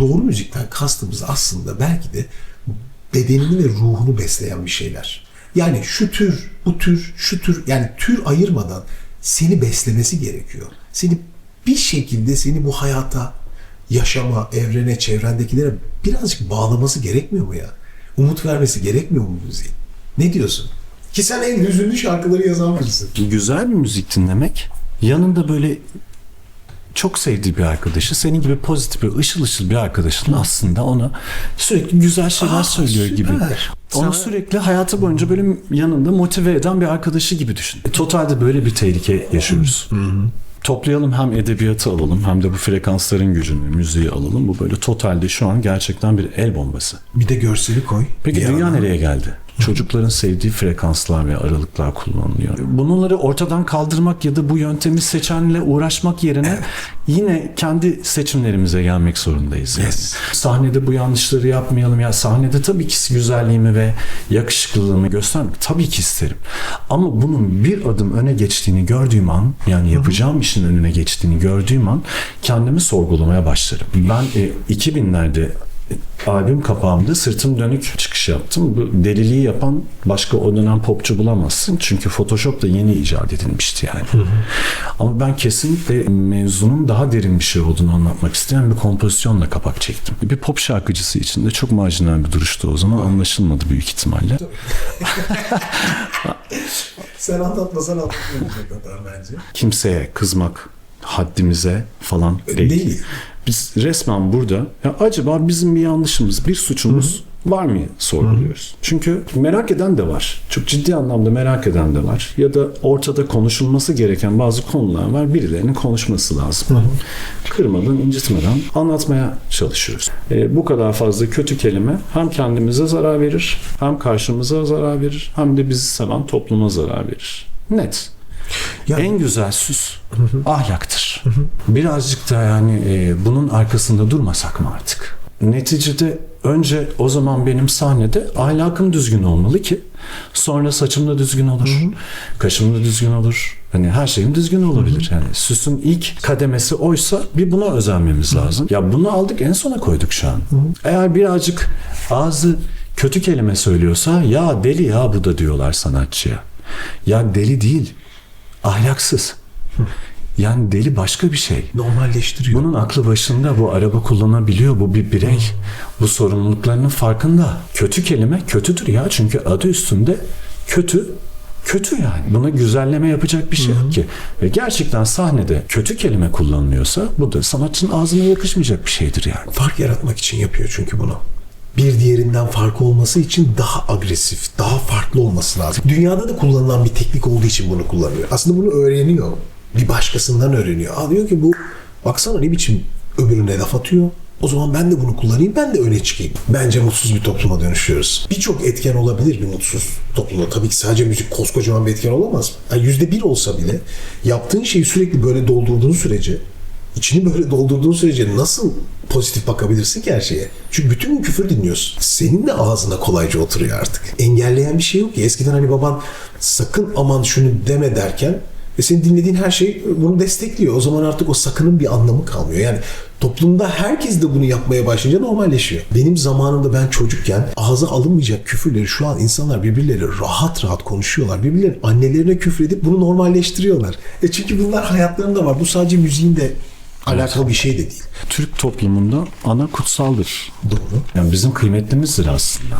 doğru müzikten kastımız aslında belki de bedenini ve ruhunu besleyen bir şeyler. Yani şu tür, bu tür, şu tür yani tür ayırmadan seni beslemesi gerekiyor. Seni bir şekilde seni bu hayata, yaşama, evrene, çevrendekilere birazcık bağlaması gerekmiyor mu ya? Umut vermesi gerekmiyor mu müziğin? Ne diyorsun? Ki sen en hüzünlü şarkıları yazan birisin. Güzel bir müzik dinlemek yanında böyle çok sevdiği bir arkadaşı, senin gibi pozitif bir ışıl ışıl bir arkadaşın aslında ona sürekli güzel şeyler Aa, söylüyor süper. gibi. Onu Sana- sürekli hayatı boyunca böyle yanında motive eden bir arkadaşı gibi düşün. E, Totalde böyle bir tehlike yaşıyoruz. Toplayalım hem edebiyatı alalım hem de bu frekansların gücünü, müziği alalım. Bu böyle totalde şu an gerçekten bir el bombası. Bir de görseli koy. Peki Bir dünya yana. nereye geldi? Çocukların sevdiği frekanslar ve aralıklar kullanılıyor. Bunları ortadan kaldırmak ya da bu yöntemi seçenle uğraşmak yerine yine kendi seçimlerimize gelmek zorundayız. Yani. Yes. Sahnede bu yanlışları yapmayalım. Ya sahnede tabii ki güzelliğimi ve yakışıklılığımı göstermek tabii ki isterim. Ama bunun bir adım öne geçtiğini gördüğüm an yani yapacağım işin önüne geçtiğini gördüğüm an kendimi sorgulamaya başlarım. Ben e, 2000'lerde albüm kapağımda sırtım dönük çıkış yaptım. Bu deliliği yapan başka o dönem popçu bulamazsın. Çünkü Photoshop da yeni icat edilmişti yani. Ama ben kesinlikle mevzunun daha derin bir şey olduğunu anlatmak isteyen bir kompozisyonla kapak çektim. Bir pop şarkıcısı için de çok marjinal bir duruştu o zaman. Anlaşılmadı büyük ihtimalle. Sen anlatmasan anlatmayacak bence. Kimseye kızmak haddimize falan değil. Değil. Biz resmen burada ya acaba bizim bir yanlışımız, bir suçumuz var mı sorguluyoruz. Çünkü merak eden de var. Çok ciddi anlamda merak eden de var. Ya da ortada konuşulması gereken bazı konular var. Birilerinin konuşması lazım. Kırmadan, incitmeden anlatmaya çalışıyoruz. E, bu kadar fazla kötü kelime hem kendimize zarar verir, hem karşımıza zarar verir, hem de bizi seven topluma zarar verir. Net. Ya- En güzel süs ahlaktır. Birazcık da yani e, bunun arkasında durmasak mı artık? Neticede önce o zaman benim sahnede ahlakım düzgün olmalı ki sonra saçım da düzgün olur, kaşım da düzgün olur. Hani her şeyim düzgün olabilir. Yani süsün ilk kademesi oysa bir buna özenmemiz lazım. Ya bunu aldık en sona koyduk şu an. Eğer birazcık ağzı kötü kelime söylüyorsa ya deli ya bu da diyorlar sanatçıya. Ya deli değil ahlaksız. Yani deli başka bir şey. Normalleştiriyor. Bunun aklı başında bu araba kullanabiliyor. Bu bir birey. Bu sorumluluklarının farkında. Kötü kelime kötüdür ya. Çünkü adı üstünde kötü kötü yani. Buna güzelleme yapacak bir şey yok ki. Ve gerçekten sahnede kötü kelime kullanılıyorsa bu da sanatçının ağzına yakışmayacak bir şeydir yani. Fark yaratmak için yapıyor çünkü bunu. Bir diğerinden farklı olması için daha agresif, daha farklı olması lazım. Dünyada da kullanılan bir teknik olduğu için bunu kullanıyor. Aslında bunu öğreniyor. Bir başkasından öğreniyor. Aa diyor ki bu baksana ne biçim öbürüne laf atıyor. O zaman ben de bunu kullanayım, ben de öne çıkayım. Bence mutsuz bir topluma dönüşüyoruz. Birçok etken olabilir bir mutsuz toplumda. Tabii ki sadece müzik koskocaman bir etken olamaz. Yani yüzde bir olsa bile yaptığın şeyi sürekli böyle doldurduğun sürece İçini böyle doldurduğun sürece nasıl pozitif bakabilirsin ki her şeye? Çünkü bütün gün küfür dinliyorsun. Senin de ağzına kolayca oturuyor artık. Engelleyen bir şey yok ki. Eskiden hani baban sakın aman şunu deme derken ve senin dinlediğin her şey bunu destekliyor. O zaman artık o sakının bir anlamı kalmıyor. Yani toplumda herkes de bunu yapmaya başlayınca normalleşiyor. Benim zamanımda ben çocukken ağza alınmayacak küfürleri şu an insanlar birbirleri rahat rahat konuşuyorlar. Birbirlerinin annelerine küfredip bunu normalleştiriyorlar. E çünkü bunlar hayatlarında var. Bu sadece müziğin de alakalı bir şey de değil. Türk toplumunda ana kutsaldır. Doğru. Yani bizim kıymetlimizdir aslında.